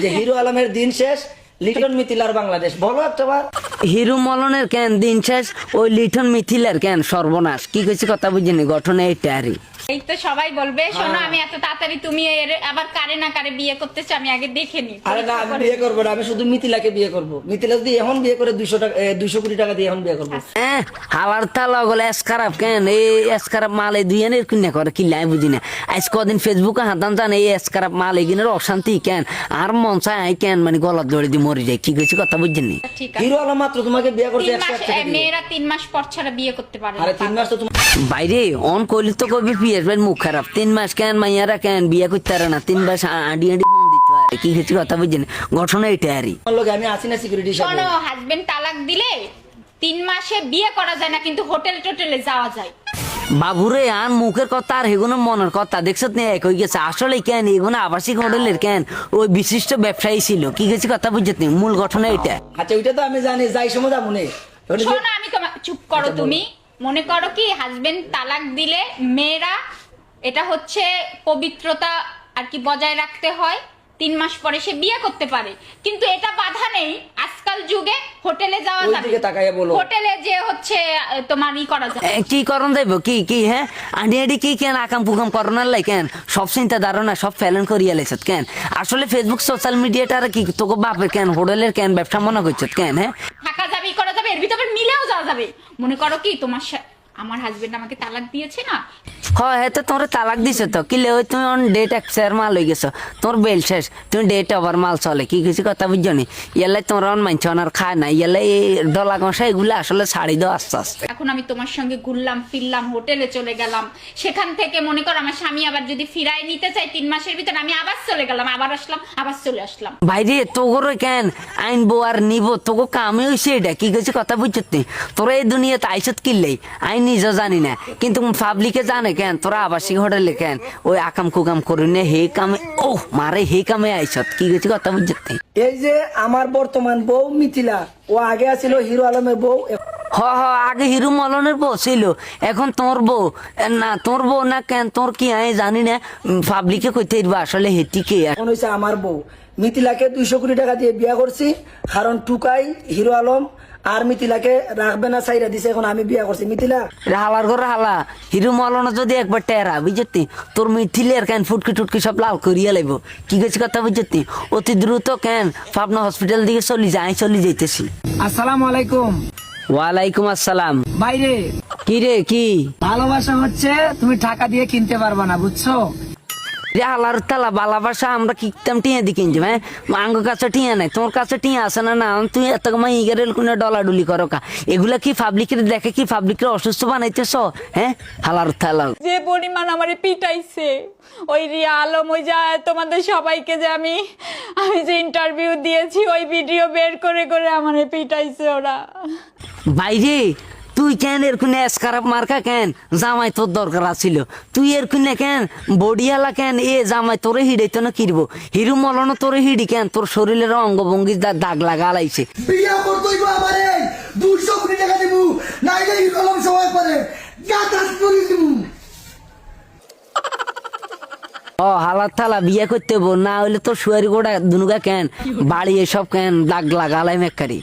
যে হিরো আলমের দিন শেষ, লিটন মিথিলার বাংলাদেশ। বলো একটা বার। হিরু মলনের কেন দিন শেষ? ওই লিটন মিথিলার কেন সর্বনাশ? কি কিছু কথা বুঝিনি, গঠনে এই আরই এই তো সবাই বলবে শোনো হ্যাঁ। আমি এত তাড়াতাড়ি তুমি এর আবার কারে না কারে বিয়ে করতেছো আমি আগে দেখে নি। আরে না আমি বিয়ে করব না আমি শুধু মিথিলাকে বিয়ে করব। মিথিলা যদি এখন বিয়ে করে দুইশো টাকা দুইশো কোটি টাকা দিয়ে এখন বিয়ে করব। হ্যাঁ হালার তালা গলে এসকারাপ কেন? এই এসকারাপ মাল এই দুই এনের কিনে করে কি লাই বুঝি না। আজ কদিন ফেসবুকে হাতান জান এই এসকারাপ মাল এগিনের অশান্তি কেন? আর মন চায় আই কেন? মানে গলার দড়ি দিয়ে মরে যায় কি কইছি কথা বুঝিনি ঠিক হিরো আলম মাত্র তোমাকে বিয়ে করতে এক টাকা। মেয়েরা তিন মাস পর ছাড়া বিয়ে করতে পারে আরে না তিন মাস তো তোমার বাইরে অন কইলি তো কবি পিএস ভাই মুখ খারাপ। তিন মাস কেন মাইয়ারা কেন বিয়ে করতে পারে না। তিন মাস আডি আডি ফোন দিতে পারে। কি কইছি কথা বুঝিনি ঘটনা এটা আরই লোকে আমি আছি না সিকিউরিটি শোনো হাজবেন্ড তালাক দিলে তিন মাসে বিয়ে করা যায় না কিন্তু হোটেল টোটেলে যাওয়া যায়। বাবুরে আর মুখের কথা আর হেগুনো মনের কথা। দেখছ তুমি এক হয়ে গেছে। আসলে কেন? এগুনো আবাসিক হোটেলের কেন? ওই বিশিষ্ট ব্যবসায়ী ছিল। কি গেছি কথা বুঝতে মূল ঘটনা এটা আচ্ছা ওইটা তো আমি জানি। যাই সময় যাব নে। শোনো আমি তোমার চুপ করো তুমি। মনে করো কি হাজবেন্ড তালাক দিলে মেয়েরা এটা হচ্ছে পবিত্রতা আর কি বজায় রাখতে হয়। তিন মাস পরে সে বিয়ে করতে পারে। কিন্তু এটা বাধা নেই। আজকাল যুগে হোটেলে যাওয়া যাবে। দিকে তাকাইয়া বলো। হোটেলে যে হচ্ছে তোমার ই করা যায় কি করন যাইব কি কি হ্যাঁ? আন্ডি আন্ডি কি কেন আকাম পুকাম করোনার লাই কেন? সব চিন্তা ধারণা সব ফেলেন করিয়া লাইছত কেন? আসলে ফেসবুক সোশ্যাল মিডিয়াটা কি তোকে বাপের কেন হোটেলের কেন ব্যবসা মনে করছত কেন হ্যাঁ? যাবে, এর ভিতরে মিলেও যাওয়া যাবে। মনে করো কি, তোমার আমার হাজবেন্ড আমাকে তালাক দিয়েছে না? হয় হ্যাঁ তো তোর তালাক দিছে তো। কি লে ওই তুমি অন ডেট এক্সপায়ার মাল হয়ে গেছো। তোর বেল শেষ তুমি ডেট ওভার মাল চলে। কি কিছু কথা বুঝছ নি? ইয়ালাই তোর অন মানছ আর খায় না। ইয়ালাই এই ডলা কষা এগুলো আসলে ছাড়ি দাও আস্তে আস্তে। এখন আমি তোমার সঙ্গে ঘুরলাম ফিরলাম হোটেলে চলে গেলাম। সেখান থেকে মনে করো আমার স্বামী আবার যদি ফিরাই নিতে চাই তিন মাসের ভিতরে আমি আবার চলে গেলাম আবার আসলাম আবার চলে আসলাম। বাইরে তোগর কেন? আইনবো আর নিব তোকে কামে হইছে এটা। কি কিছু কথা বুঝছত নি? তোরা এই দুনিয়াতে আইসত কিনলেই আই নিজে জানি না কিন্তু পাবলিকে জানে কেন? তোরা আবাসিক হোটেলে কেন ওই আকাম কুকাম করি না হে কামে ও মারে হে কামে আইসত। কি কিছু কথা বুঝছত নি এই যে আমার বর্তমান বউ মিথিলা ও আগে আছিল হিরো আলমের বউ। হ হ আগে হিরু মলনের বউ ছিল এখন তোর বউ। না তোর বউ না কেন তোর কি আমি জানি না। পাবলিকে কইতে দিবা আসলে হেতি কে? এখন হয়েছে আমার বউ। মিথিলাকে দুইশো কোটি টাকা দিয়ে বিয়া করছি কারণ টুকাই হিরো আলম আর মিথিলাকে রাখবে না সাইরা দিছে এখন আমি বিয়া করছি। মিথিলা? হালার ঘর হালা হিরু মলনা যদি একবার টেরা বুঝতি? তোর মিথিলের কেন ফুটকি টুটকি সব লাল করিয়া লাইব? কি গেছি কথা বুঝতি? অতি দ্রুত কেন পাবনা হসপিটাল দিকে চলি যাই চলি যাইতেছি। আসসালামু আলাইকুম। ওয়ালাইকুম আসসালাম। বাইরে। কি রে কি? ভালোবাসা হচ্ছে তুমি টাকা দিয়ে কিনতে পারবা না বুঝছ? রে হালার তালা ভালোবাসা আমরা কিতাম টিয়া দি কিনছি হ্যাঁ? আঙ্গ কাছে টিয়া নাই। তোর কাছে টিয়া আছে না না? তুই এত কমা ইগারেল কোনে ডলাডুলি করো কা। এগুলা কি পাবলিকের দেখে কি পাবলিকের অসুস্থ বানাইতেছ হ্যাঁ? হালার তালা। যে পরিমাণ আমারে পিটাইছে ওই রিয়া আলম ওই যা তোমাদের সবাইকে যে আমি আমি যে ইন্টারভিউ দিয়েছি ওই ভিডিও বের করে করে আমারে পিটাইছে ওরা। বাইরে তুই কেন এর কোনে এসকারাপ মার্কা কেন? জামাই তোর দরকার আছিল। তুই এর কোনে? বডিয়ালা কেন? এ জামাই তোরে হিড়াইতো না কিরবো? হিরু মলন তোরে হিড়ি কেন? তোর শরীরের অঙ্গভঙ্গি দা- দাগ লাগা লাইছে বিয়া করতেই আমারে। দুশো কোটি টাকা দিব। নাইলে কলম সময় পরে গাতাস করে দিব। ও হালাত থালা বিয়ে করতে না হলে তোর শুয়ারি গোড়া দুনুগা কেন? বাড়ি এসব কেন? দাগ লাগালাই মেকারি।